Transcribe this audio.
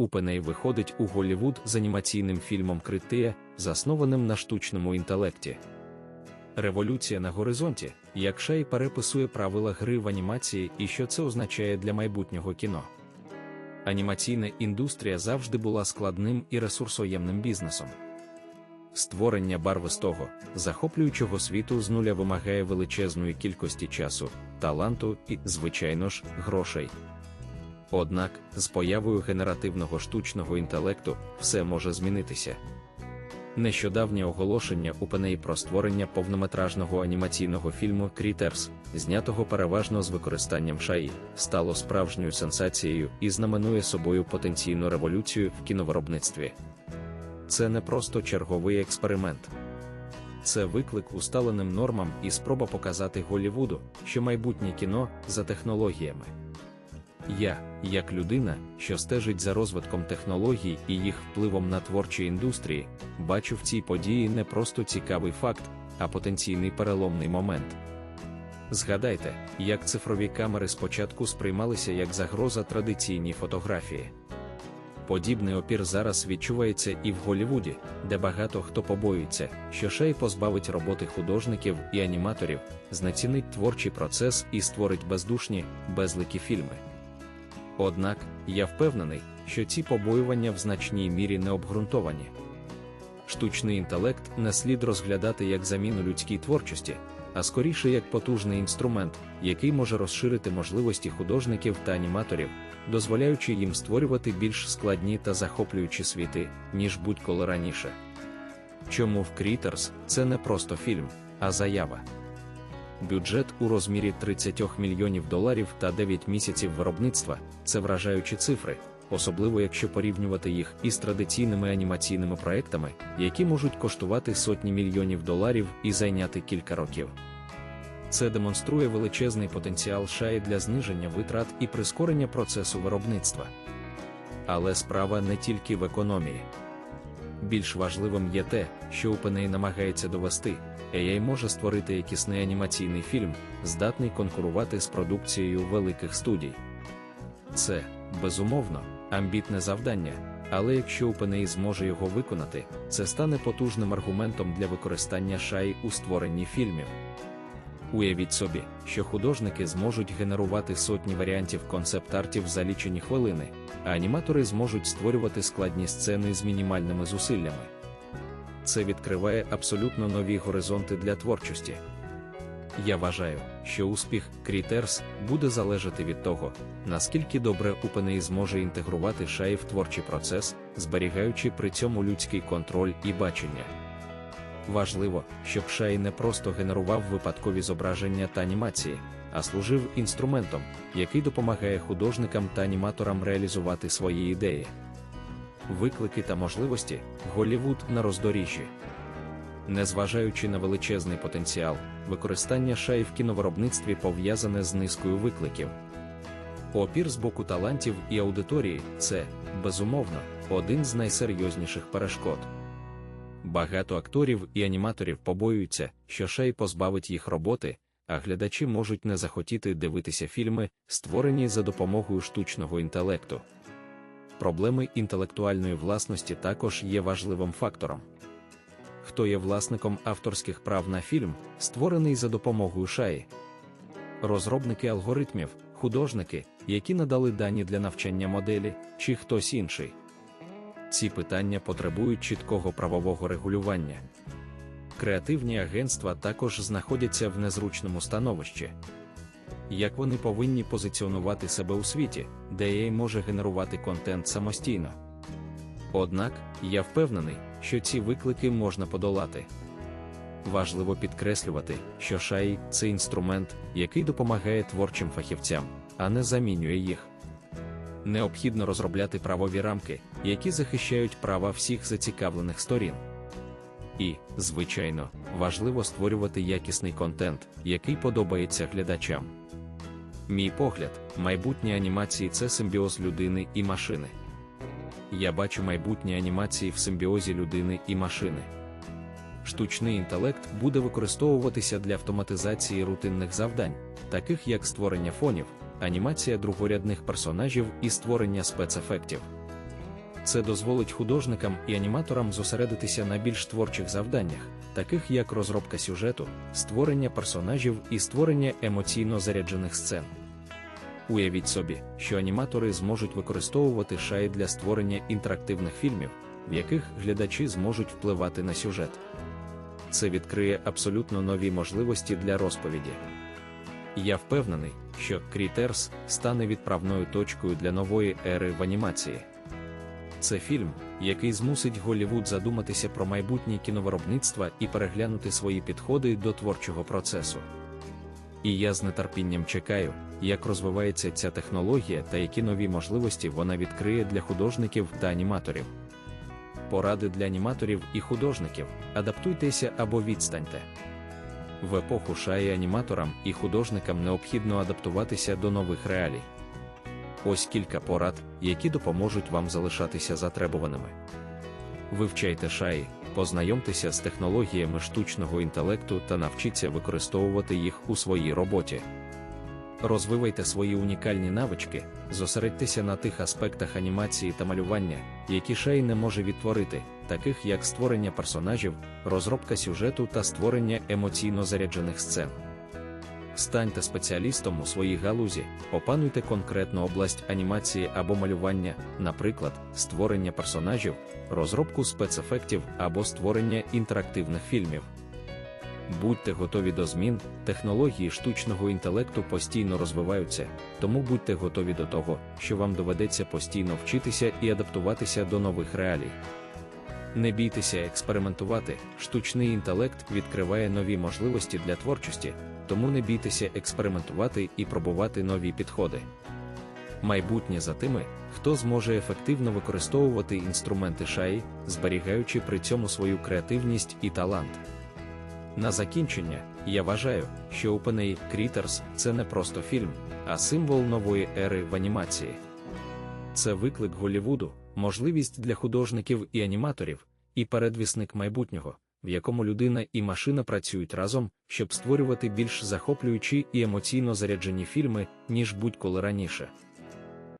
OpenAI виходить у Голлівуд з анімаційним фільмом Критея, заснованим на штучному інтелекті. Революція на горизонті, як Шай переписує правила гри в анімації і що це означає для майбутнього кіно. Анімаційна індустрія завжди була складним і ресурсоємним бізнесом. Створення барвистого, захоплюючого світу з нуля вимагає величезної кількості часу, таланту і, звичайно ж, грошей. Однак, з появою генеративного штучного інтелекту все може змінитися. Нещодавнє оголошення OpenAI про створення повнометражного анімаційного фільму Critters, знятого переважно з використанням шаї, стало справжньою сенсацією і знаменує собою потенційну революцію в кіновиробництві. Це не просто черговий експеримент. Це виклик усталеним нормам і спроба показати Голлівуду, що майбутнє кіно за технологіями. Я, як людина, що стежить за розвитком технологій і їх впливом на творчі індустрії, бачу в цій події не просто цікавий факт, а потенційний переломний момент. Згадайте, як цифрові камери спочатку сприймалися як загроза традиційній фотографії. Подібний опір зараз відчувається і в Голлівуді, де багато хто побоюється, що шей позбавить роботи художників і аніматорів, знецінить творчий процес і створить бездушні, безликі фільми. Однак, я впевнений, що ці побоювання в значній мірі не обґрунтовані. Штучний інтелект не слід розглядати як заміну людській творчості, а скоріше як потужний інструмент, який може розширити можливості художників та аніматорів, дозволяючи їм створювати більш складні та захоплюючі світи, ніж будь-коли раніше. Чому в Critters це не просто фільм, а заява. Бюджет у розмірі 30 мільйонів доларів та 9 місяців виробництва це вражаючі цифри, особливо якщо порівнювати їх із традиційними анімаційними проектами, які можуть коштувати сотні мільйонів доларів і зайняти кілька років. Це демонструє величезний потенціал шаї для зниження витрат і прискорення процесу виробництва. Але справа не тільки в економії. Більш важливим є те, що OpenAI намагається довести, AI може створити якісний анімаційний фільм, здатний конкурувати з продукцією великих студій. Це, безумовно, амбітне завдання, але якщо OpenAI зможе його виконати, це стане потужним аргументом для використання шаї у створенні фільмів. Уявіть собі, що художники зможуть генерувати сотні варіантів концепт-артів за лічені хвилини, а аніматори зможуть створювати складні сцени з мінімальними зусиллями. Це відкриває абсолютно нові горизонти для творчості. Я вважаю, що успіх Critters буде залежати від того, наскільки добре OpenAI зможе інтегрувати шаї в творчий процес, зберігаючи при цьому людський контроль і бачення. Важливо, щоб Шай не просто генерував випадкові зображення та анімації, а служив інструментом, який допомагає художникам та аніматорам реалізувати свої ідеї. Виклики та можливості Голлівуд на роздоріжжі. Незважаючи на величезний потенціал, використання шай в кіновиробництві пов'язане з низкою викликів. Опір з боку талантів і аудиторії це, безумовно, один з найсерйозніших перешкод. Багато акторів і аніматорів побоюються, що шей позбавить їх роботи, а глядачі можуть не захотіти дивитися фільми, створені за допомогою штучного інтелекту. Проблеми інтелектуальної власності також є важливим фактором. Хто є власником авторських прав на фільм, створений за допомогою шаї? Розробники алгоритмів, художники, які надали дані для навчання моделі, чи хтось інший. Ці питання потребують чіткого правового регулювання. Креативні агентства також знаходяться в незручному становищі. Як вони повинні позиціонувати себе у світі, де AI може генерувати контент самостійно. Однак, я впевнений, що ці виклики можна подолати. Важливо підкреслювати, що шаї це інструмент, який допомагає творчим фахівцям, а не замінює їх необхідно розробляти правові рамки, які захищають права всіх зацікавлених сторін. І, звичайно, важливо створювати якісний контент, який подобається глядачам. Мій погляд, майбутнє анімації це симбіоз людини і машини. Я бачу майбутнє анімації в симбіозі людини і машини. Штучний інтелект буде використовуватися для автоматизації рутинних завдань, таких як створення фонів, анімація другорядних персонажів і створення спецефектів. Це дозволить художникам і аніматорам зосередитися на більш творчих завданнях, таких як розробка сюжету, створення персонажів і створення емоційно заряджених сцен. Уявіть собі, що аніматори зможуть використовувати шаї для створення інтерактивних фільмів, в яких глядачі зможуть впливати на сюжет. Це відкриє абсолютно нові можливості для розповіді. Я впевнений, що Крітерс стане відправною точкою для нової ери в анімації. Це фільм, який змусить Голлівуд задуматися про майбутнє кіновиробництва і переглянути свої підходи до творчого процесу. І я з нетерпінням чекаю, як розвивається ця технологія та які нові можливості вона відкриє для художників та аніматорів. Поради для аніматорів і художників адаптуйтеся або відстаньте. В епоху шаї аніматорам і художникам необхідно адаптуватися до нових реалій. Ось кілька порад, які допоможуть вам залишатися затребуваними. Вивчайте шаї, познайомтеся з технологіями штучного інтелекту та навчіться використовувати їх у своїй роботі. Розвивайте свої унікальні навички, зосередьтеся на тих аспектах анімації та малювання, які шей не може відтворити, таких як створення персонажів, розробка сюжету та створення емоційно заряджених сцен. Станьте спеціалістом у своїй галузі, опануйте конкретну область анімації або малювання, наприклад, створення персонажів, розробку спецефектів або створення інтерактивних фільмів. Будьте готові до змін, технології штучного інтелекту постійно розвиваються, тому будьте готові до того, що вам доведеться постійно вчитися і адаптуватися до нових реалій. Не бійтеся експериментувати, штучний інтелект відкриває нові можливості для творчості, тому не бійтеся експериментувати і пробувати нові підходи. Майбутнє за тими, хто зможе ефективно використовувати інструменти шаї, зберігаючи при цьому свою креативність і талант. На закінчення, я вважаю, що OpenAI Critters – це не просто фільм, а символ нової ери в анімації. Це виклик Голлівуду, можливість для художників і аніматорів, і передвісник майбутнього, в якому людина і машина працюють разом, щоб створювати більш захоплюючі і емоційно заряджені фільми, ніж будь-коли раніше.